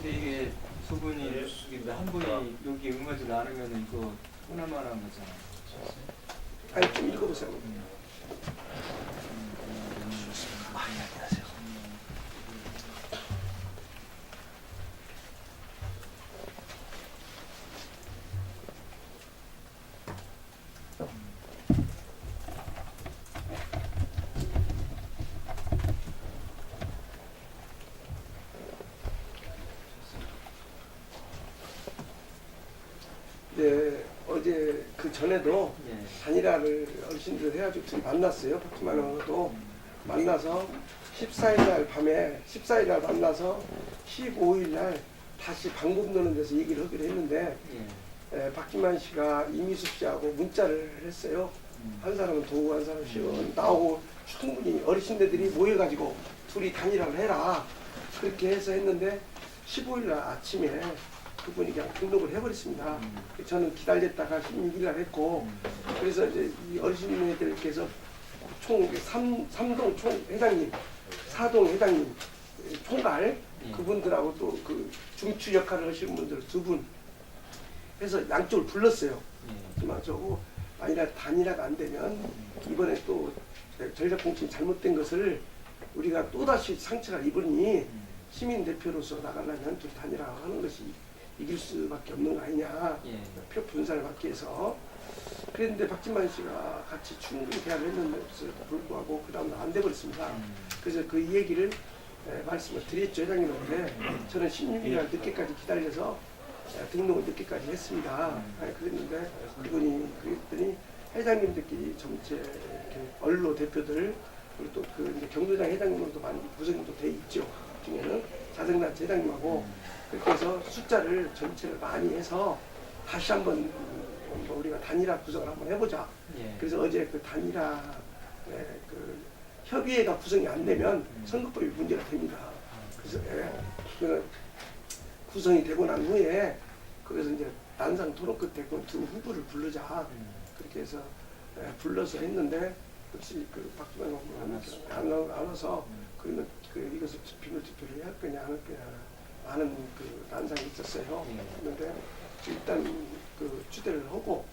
근데 이게 소분이 이게 한 분이 여기 응하지 않으면 이거 하나만한 거잖아. 아니 좀 읽어보세요. 아, 안녕하세요. 네, 어제 그 전에도 예. 단일화를 어르신들 해가지고 둘이 만났어요. 박주만하고도 만나서 14일 날 밤에 14일 날 만나서 15일 날 다시 방법 노는 데서 얘기를 하기로 했는데 예. 에, 박주만 씨가 이미숙 씨하고 문자를 했어요. 음. 한 사람은 도구 한 사람은 시원 나오고 충분히 어르신들이 모여가지고 둘이 단일화를 해라 그렇게 해서 했는데 15일 날 아침에 그분이 그냥 등록을 해버렸습니다. 음. 저는 기다렸다가 16일 날 했고 그래서 이제 이 어르신들께서 총 3, 삼동 총 회장님, 사동 회장님, 총괄 예. 그분들하고 또 그 중추 역할을 하시는 분들 두 분 해서 양쪽을 불렀어요. 예. 하지만 저거 아니라 단일화가 안 되면 이번에 또 전략 공천이 잘못된 것을 우리가 또다시 상처가 입으니 음. 시민 대표로서 나가려면 좀 단일화하는 것이 이길 수밖에 없는 거 아니냐. 예. 표 분산을 막기 위해서 그랬는데 박진만 씨가 같이 충분히 대화를 했는데도 불구하고 그 다음날 안 돼버렸습니다. 음. 그래서 그 얘기를 에, 말씀을 드렸죠 회장님한테 저는 16일날 늦게까지 기다려서 에, 등록을 늦게까지 했습니다. 음. 에, 그랬는데 그분이 그랬더니 회장님들끼리 전체 이렇게 언로 대표들 그리고 또 그 경도장 회장님으로도 많이 구성이 또 돼 있죠. 그 중에는 자생단체 회장님하고 그렇게 해서 숫자를 전체를 많이 해서 다시 한번 음, 뭐 우리가 단일화 구성을 한번 해보자. 예. 그래서 어제 그 단일화 에, 그 협의회가 구성이 안 되면 음. 선거법이 문제가 됩니다. 그래서 예, 그 구성이 되고 난 후에 그래서 이제 난상 토론 끝에 그두 후보를 부르자 음. 그렇게 해서 예, 불러서 했는데 혹시 그 박주만 안 왔어. 안, 와- 안 와서 음. 그러면 그 이것을 비밀 투표를 할 거냐 안 할 거냐 하는 그 난상이 있었어요. 예. 그런데 일단 그 추대를 하고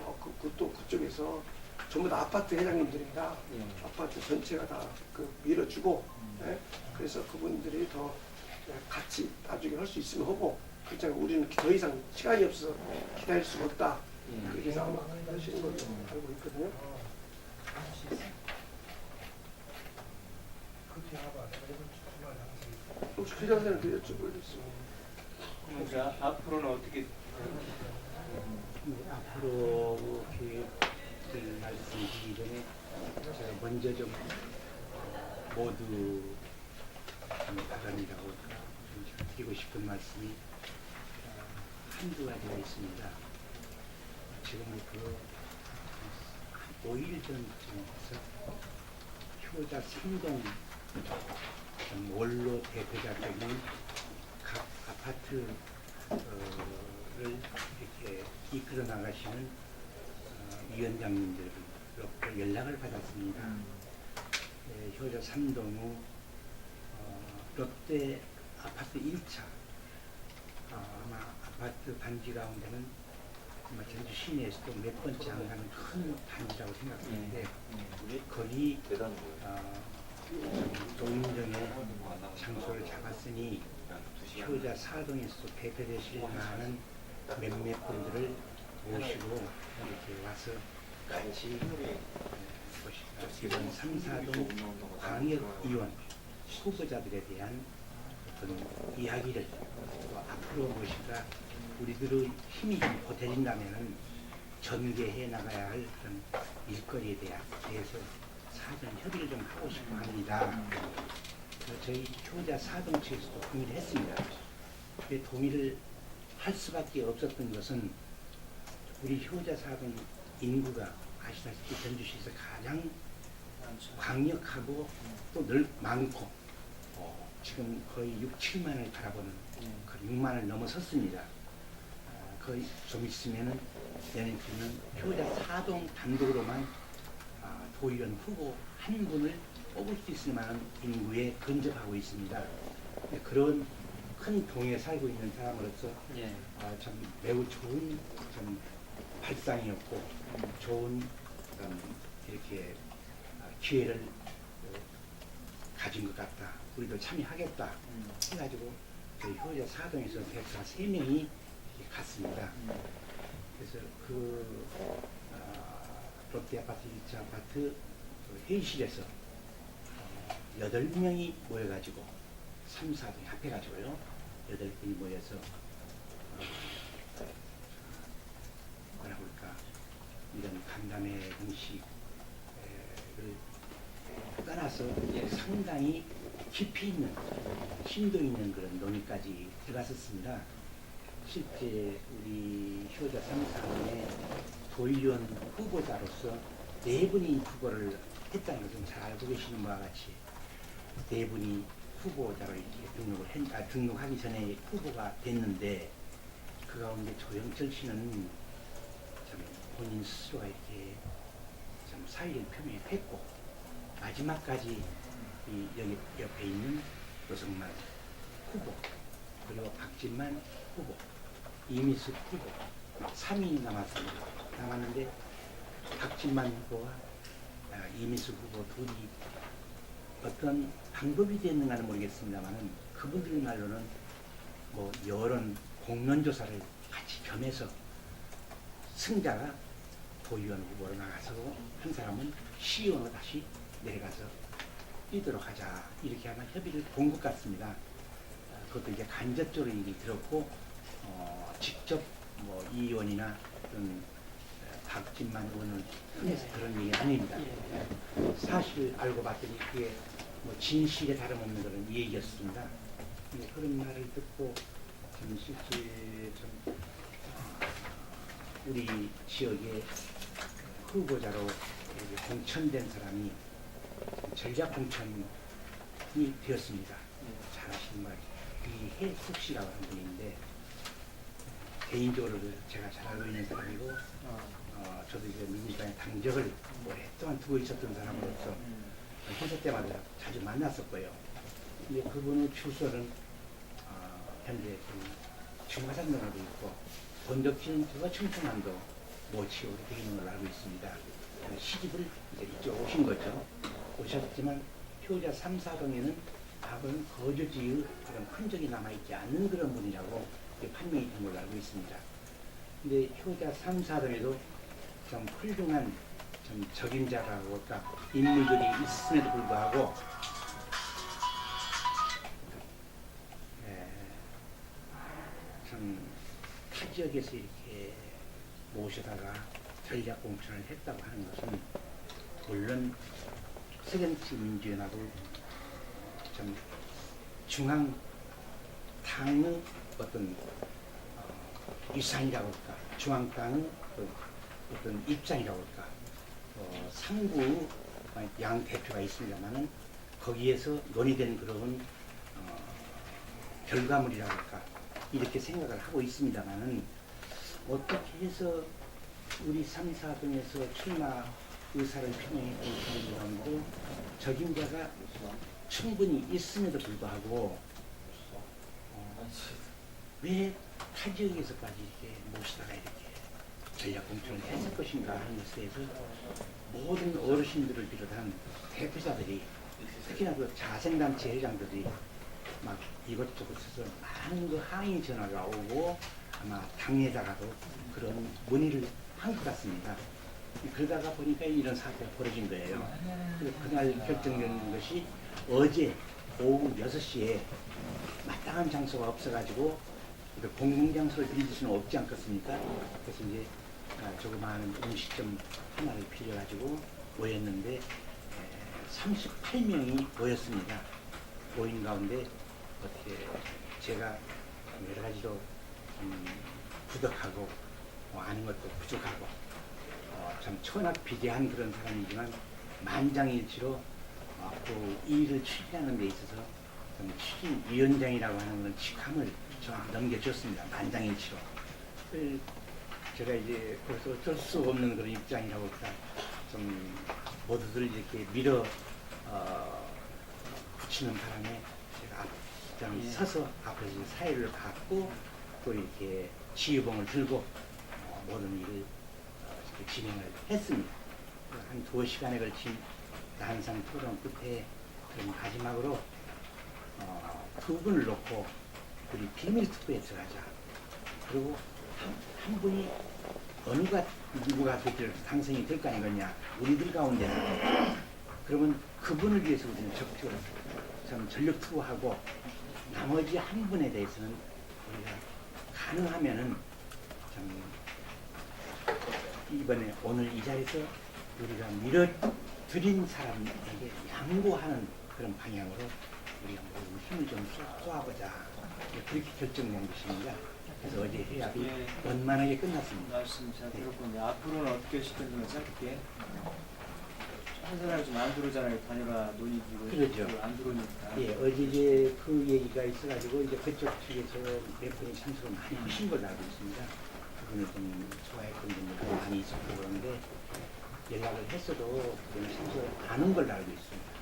어, 그, 그, 또 그쪽에서 전부 다 아파트 회장님들입니다. 예. 아파트 전체가 다 그 밀어주고 음. 예? 그래서 그분들이 더 예, 같이 나중에 할 수 있으면 하고 그렇잖아요. 우리는 더 이상 시간이 없어서 기다릴 수가 없다. 예. 그렇게 해서 아마 하시는 걸로 알고 있거든요. 혹시 그 여쭤보겠습니다. 그러니까 앞으로는 어떻게 네, 앞으로 계획을 말씀드리기 전에 제가 먼저 좀 어, 모두 좀 바람이라고 좀 드리고 싶은 말씀이 어, 한두 가지가 있습니다. 지금은 그 5일 전쯤에서 효자 좀 원로 대표자 되는 각 아파트 어,를 이렇게 이끌어 나가시는 어, 위원장님들로부터 연락을 받았습니다. 음. 예, 효자 삼동우 어, 롯데 아파트 1차 어, 아마 아파트 단지 가운데는 아마 전주 시내에서도 몇 번째 안 가는 큰 단지라고 생각하는데 예. 거기 대단한 거예요. 어, 노인정의 장소를 잡았으니 효자 사동에서 대표되실 만한 몇몇 분들을 모시고 이렇게 와서 같이 보시다. 이번 삼사동 광역의원 후보자들에 대한 어떤 이야기를 또 앞으로 무엇인가 우리들의 힘이 좀 보태진다면은 전개해 나가야 할 그런 일거리에 대해서 사전 협의를 좀 하고 합니다. 그래서 저희 효자 사동 측에서도 동의를 했습니다. 근데 동의를 할 수밖에 없었던 것은 우리 효자 사동 인구가 아시다시피 전주시에서 가장 광역하고 또 늘 많고 어, 지금 거의 6, 7만을 바라보는 그 6만을 넘어섰습니다. 아, 거의 좀 있으면은 내년쯤은 효자 사동 단독으로만 아, 도의원 후보 한 분을 뽑을 수 있을 만한 인구에 근접하고 있습니다. 근데 그런 큰 동에 살고 있는 사람으로서 예. 아, 참 매우 좋은 좀 발상이었고 좋은 음, 이렇게 아, 기회를 어, 가진 것 같다. 우리도 참여하겠다. 음. 해가지고 저희 효자 사동에서 백사 세 명이 이렇게 갔습니다. 음. 그래서 그 아, 롯데 아파트 1차 아파트 그 회의실에서 어, 여덟 명이 모여가지고 3, 4등이 합해가지고요 여덟 분이 모여서 어, 뭐라 그럴까 이런 간담회 공식을 예. 상당히 깊이 있는 심도 있는 그런 논의까지 들어갔었습니다. 실제 우리 효자 3사의 도의원 후보자로서 네 분이 후보를 했다는 걸좀잘 알고 계시는 바와 같이 네 분이 후보자로 이렇게 등록을 했, 아, 등록하기 전에 후보가 됐는데 그 가운데 조영철 씨는 참 본인 스스로가 이렇게 참 사의를 표명했고 마지막까지 이 여기 옆에 있는 노성만 후보 그리고 박진만 후보 이미숙 후보 3인이 남았습니다. 남았는데 박진만 후보와 아, 이미숙 후보 둘이 어떤 방법이 됐는가는 모르겠습니다만은 그분들 말로는 뭐 여론 공론 조사를 같이 겸해서 승자가 도의원 후보로 나가서 한 사람은 시의원으로 다시 내려가서 뛰도록 하자 이렇게 아마 협의를 본 것 같습니다. 아, 그것도 이제 간접적으로 얘기 들었고 어, 직접 뭐 이 의원이나 어떤 어, 박진만 의원을 통해서 그런 얘기 아닙니다. 사실 알고 봤더니 그게 뭐 진실에 다름없는 그런 얘기였습니다. 근데 그런 말을 듣고 좀 실제 좀 어, 우리 지역의 후보자로 공천된 사람이 전략 공천이 되었습니다. 잘 아시는 말, 이 해숙 씨라고 하는 분인데 개인적으로 제가 잘 알고 있는 사람이고 어. 어, 저도 이제 민주당의 당적을 오랫동안 두고 있었던 사람으로서 음. 행사 때마다 자주 만났었고요. 근데 그분의 주소는 어, 현재 하고 있고 본적지는 저가 충청남도 모치오로 되어 있는 걸로 알고 있습니다. 시집을 이제 이쪽 오신 거죠. 오셨지만 효자 3, 4동에는 과거는 거주지의 그런 흔적이 남아있지 않는 그런 분이라고 이렇게 판명이 된 걸로 알고 있습니다. 근데 효자 3, 4동에도 좀 훌륭한 좀 적임자라고 할까 인물들이 있음에도 불구하고 에, 참 타 지역에서 이렇게 모셔다가 전략 공천을 했다고 하는 것은 물론 새정치 민주연합을 좀 중앙 당의 어떤 어, 위상이라고 할까 중앙당의 그 어떤 입장이라고 할까 어, 상부 양 대표가 있습니다만은 거기에서 논의된 그런 어, 결과물이라고 할까 이렇게 생각을 하고 있습니다만은 어떻게 해서 우리 3, 4등에서 출마 의사를 표명했던 사람들 가운데 적임자가 충분히 있음에도 불구하고 어, 왜 타지역에서까지 이렇게 모시다가 이렇게 전략 공천을 했을 것인가 하는 것에 대해서 모든 어르신들을 비롯한 대표자들이 특히나 그 자생단체 회장들이 막 이것저것 해서 많은 그 항의 전화가 오고 아마 당에다가도 그런 문의를 한 것 같습니다. 그러다가 보니까 이런 사태가 벌어진 거예요. 그날 결정된 것이 어제 오후 6시에 마땅한 장소가 없어가지고 그 공공장소를 빌릴 수는 없지 않겠습니까? 그래서 이제 아, 조그마한 음식점 하나를 빌려가지고 모였는데 38명이 모였습니다. 모인 가운데 어떻게 제가 여러 가지로 좀 부덕하고 뭐 아는 것도 부족하고 어, 참 천하비대한 그런 사람이지만 만장일치로 어, 그 일을 추진하는 데 있어서 좀 추진위원장이라고 하는 그런 직함을 저한테 넘겨줬습니다. 만장일치로. 그 제가 이제 그래서 어쩔 수 없는 그런 입장이라고 좀 모두들 이렇게 밀어 어, 붙이는 바람에 제가 앞- 좀 예. 서서 앞에서 사회를 갖고 또 이렇게 지휘봉을 들고 어, 모든 일을 어, 이렇게 진행을 했습니다. 한 두 시간에 걸친 난상 토론 끝에 그럼 마지막으로 어, 두 분을 놓고 우리 비밀 투표에 들어가자. 그리고 한, 한 분이 어느가 누구가 될 당선이 될 거 아니겠냐. 우리들 가운데는 그러면 그분을 위해서 우리는 적극적으로 좀 전력 투구하고 나머지 한 분에 대해서는 우리가 가능하면은 좀 이번에 오늘 이 자리에서 우리가 밀어드린 사람에게 양보하는 그런 방향으로 우리가 모두 힘을 좀 쏘- 쏘아보자 그렇게 결정된 것입니다. 그래서 어제 회합이 예. 원만하게 끝났습니다. 말씀 잘 들었군요. 앞으로는 어떻게 시킬 건지 짧게. 한 사람이 좀 안 들어오잖아요. 단일화 논의기로. 그러죠. 안 들어오니까. 예, 어제 이제 그 얘기가 있어가지고 이제 그쪽 측에서 몇 분이 참석을 많이 하신 걸로 알고 있습니다. 그분을 좀 좋아했던 분들도 많이 있었고 그런데 연락을 했어도 참석을 안한 걸로 알고 있습니다.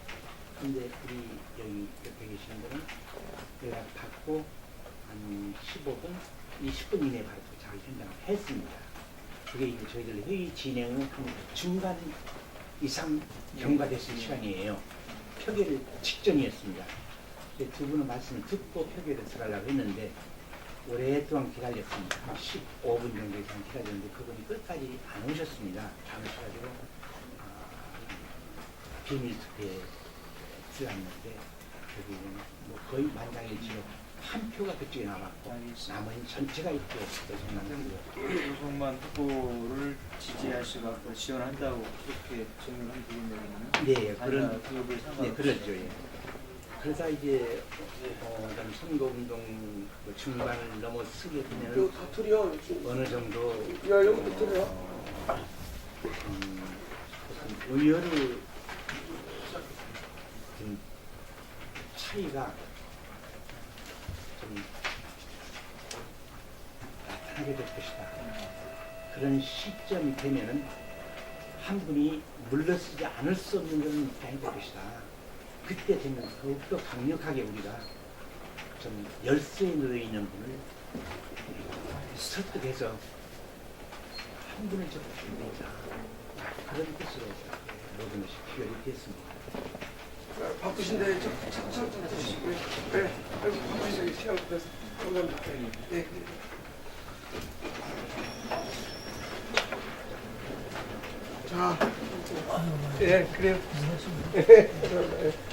근데 우리 여기 옆에 계신 분은 연락 받고 한 15분, 20분 이내에 바로 도착을 현장을 했습니다. 그게 이제 저희들 회의 진행은 한 중간 이상 경과됐을 시간이에요. 표결을 직전이었습니다. 두 분의 말씀을 듣고 표결에 들어가려고 했는데 오랫동안 기다렸습니다. 한 15분 정도 이상 기다렸는데 그분이 끝까지 안 오셨습니다. 안 오셔가지고 아, 비밀 투표에 들어갔는데 결국은 뭐 거의 만장일치로 한 표가 그쪽에 남았고 알겠습니다. 나머지 전체가 이렇게 조성남고 조성만 후보를 지지하시고 앞으로 지원한다고 그렇게 하면 되겠네요. 네 그런 상관없이. 네, 그렇죠. 예. 그러다 이제 어, 선거운동 뭐 중반을 넘어서게 요 되면. 지금 어느 정도 야. 어, 음, 어떤 의열을 좀 차이가 좀 나타나게 될 것이다. 그런 시점이 되면은 한 분이 물러서지 않을 수 없는 그런 입장이 될 것이다. 그때 되면 더욱더 강력하게 우리가 좀 열쇠에 놓여 있는 분을 설득해서 한 분을 적극적으로 그런 뜻으로 모든 것이 피결이 됐습니다. 아, 바쁘신데 참참 드시고요. 네, 아이고 바쁘시죠. 시간 내서 감사합니다. 네. 자, 예, 그래요. 예.